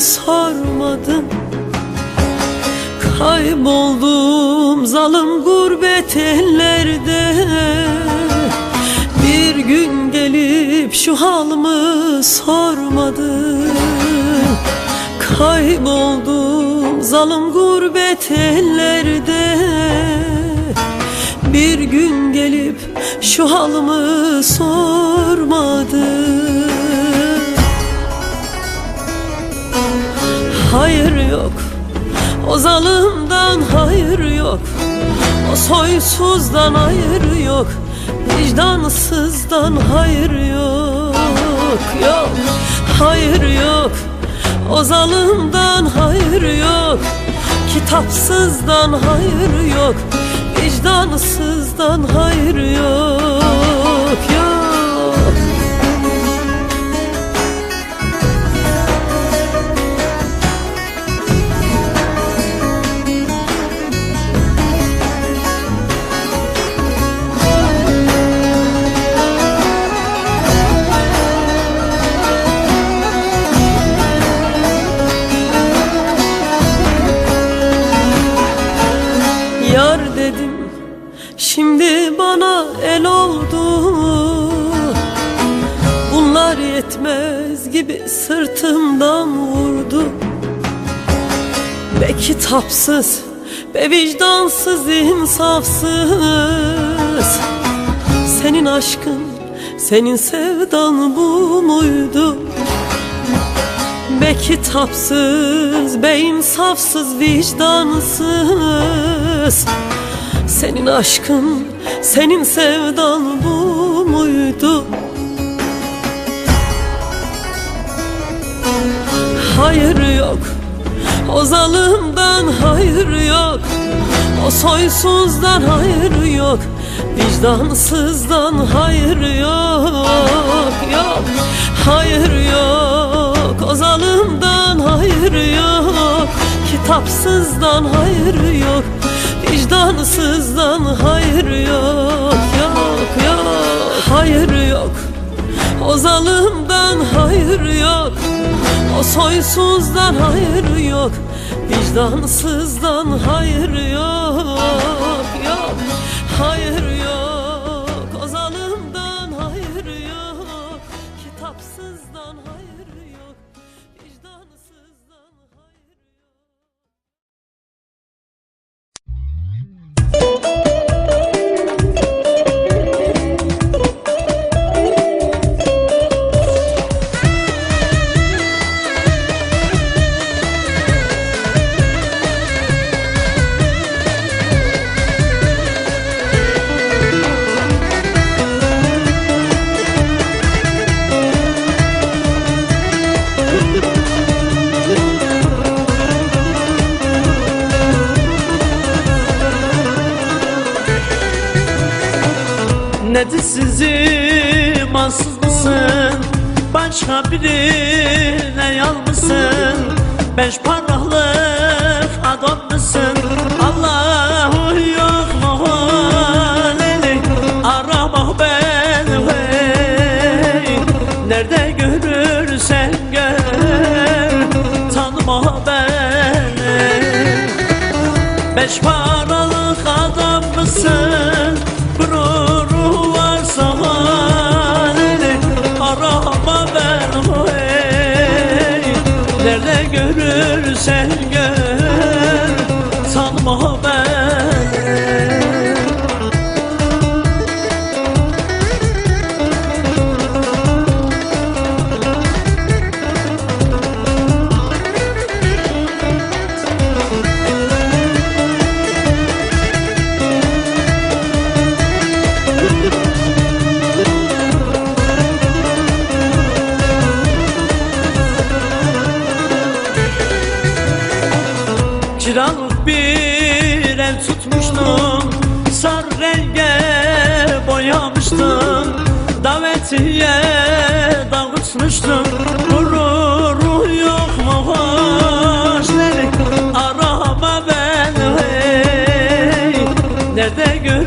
sormadın Kayboldum zalim gurbet ellerde. Bir gün gelip şu halımı sormadın Kayboldum zalim gurbet ellerde. Bir gün gelip şu halımı sormadın Hayır yok. O zalimden hayır yok. O soysuzdan hayır yok. Vicdansızdan hayır yok. Yok hayır yok. O zalimden hayır yok. Kitapsızdan hayır yok. Vicdansızdan hayır yok sırtımdan vurdu Be kitapsız, be vicdansız, insafsız Senin aşkın, senin sevdan bu muydu? Be kitapsız, be insafsız, vicdansız Senin aşkın, senin sevdan bu muydu? Hayır yok, o zalimden hayır yok. O soysuzdan hayır yok. Vicdansızdan hayır yok Yok, hayır yok. O zalimden hayır yok. Kitapsızdan hayır yok. Vicdansızdan hayır yok Yok, yok. Hayır yok o zalimden hayır yok. O soysuzdan hayır yok. Vicdansızdan hayır yok. Yok. Hayır Nedir sizi mansız mısın? Başka birine yalmışsın Beş parmaklık görürsen gör hey Nerede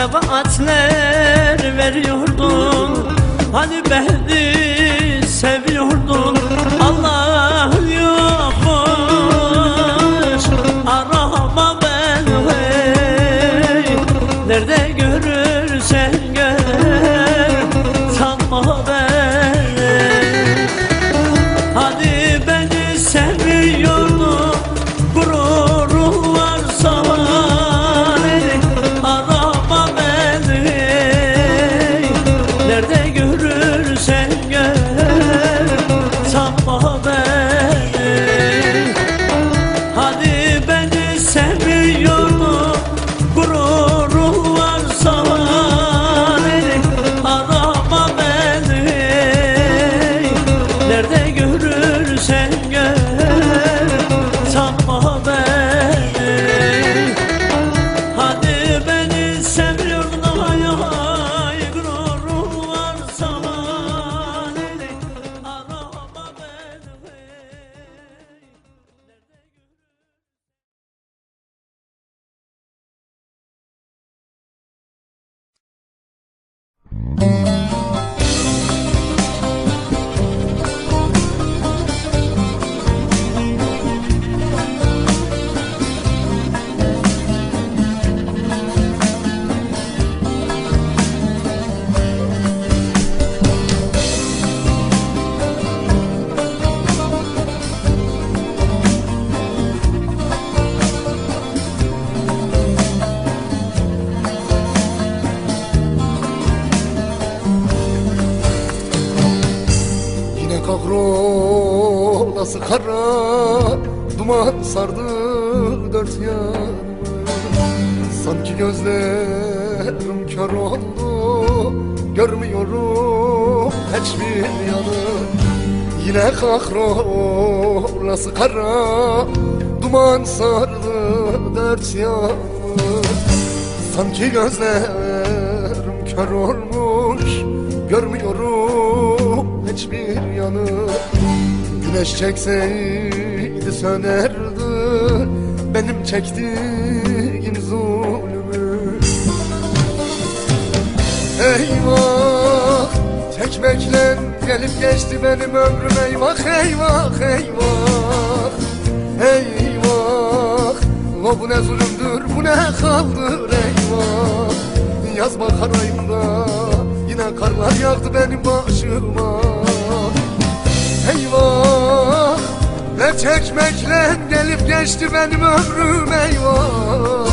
Ne vaatler veriyordun. Hani beni seviyordun. Allah yokmuş Arama beni hey. Nerede görürsen gör Kahrolası kara Duman sardı dört yanımı. Sanki gözlerim kör oldu Görmüyorum hiçbir yanı. Yine kahrolası kara Duman sardı dört yanımı. Sanki gözlerim kör olmuş Görmüyorum hiçbir yanı. Güneş çekseydi sönerdi. Benim çektiğim zulmü Eyvah Çekmekle gelip geçti benim ömrüm. Eyvah eyvah eyvah. Eyvah O bu ne zulümdür bu ne kaldır. Eyvah Yaz bakar ayında Yine karlar yağdı benim başıma. Eyvah Ne çekmekle gelip geçti benim ömrüm eyvah.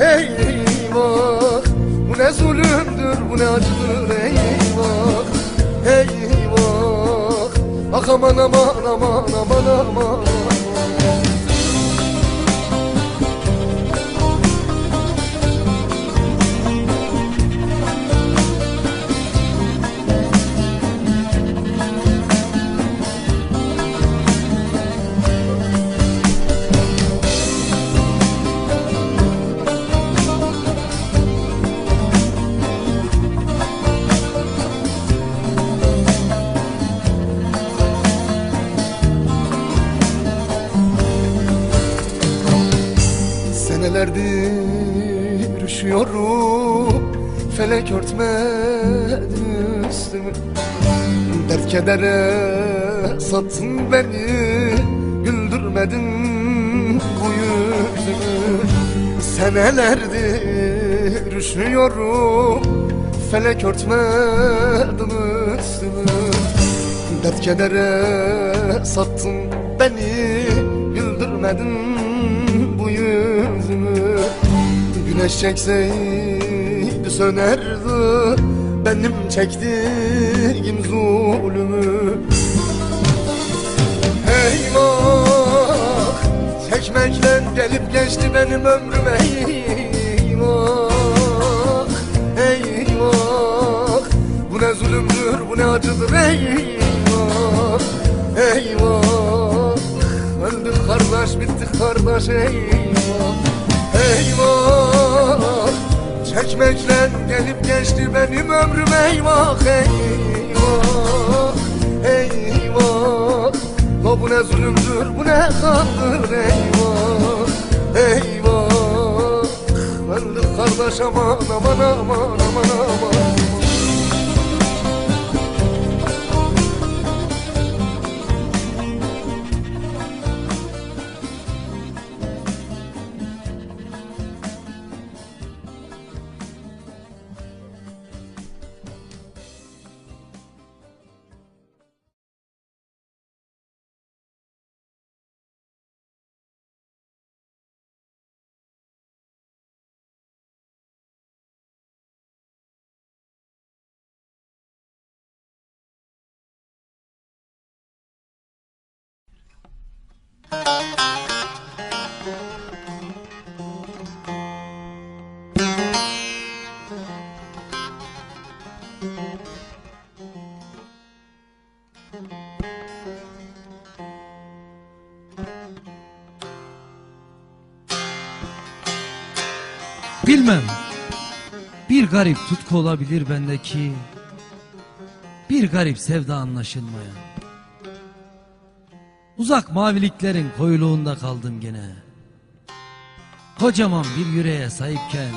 Eyvah Bu ne zulümdür bu ne acıdır eyvah. Eyvah Ah aman aman aman aman aman Dert kedere sattın beni Güldürmedin bu yüzümü Senelerdir üşüyorum Felek örtmedin üstümü. Dert kedere sattın beni Güldürmedin bu yüzümü. Ateş çekseydi sönerdi Benim çektiğim zulmü Eyvah Çekmekle gelip geçti benim ömrüm Eyvah Eyvah. Bu ne zulümdür bu ne acıdır Eyvah Eyvah. Öldük kardeş bittik kardeş Eyvah Eyvah Çekmekle gelip geçti benim ömrüm Eyvah Eyvah Eyvah. O bu ne zulümdür bu ne kandır Eyvah Eyvah. Öldük kardeş aman aman aman aman aman Bilmem. Bir garip tutku olabilir bendeki. Bir garip sevda anlaşılmayan. Uzak maviliklerin koyuluğunda kaldım gene. Kocaman bir yüreğe sahipken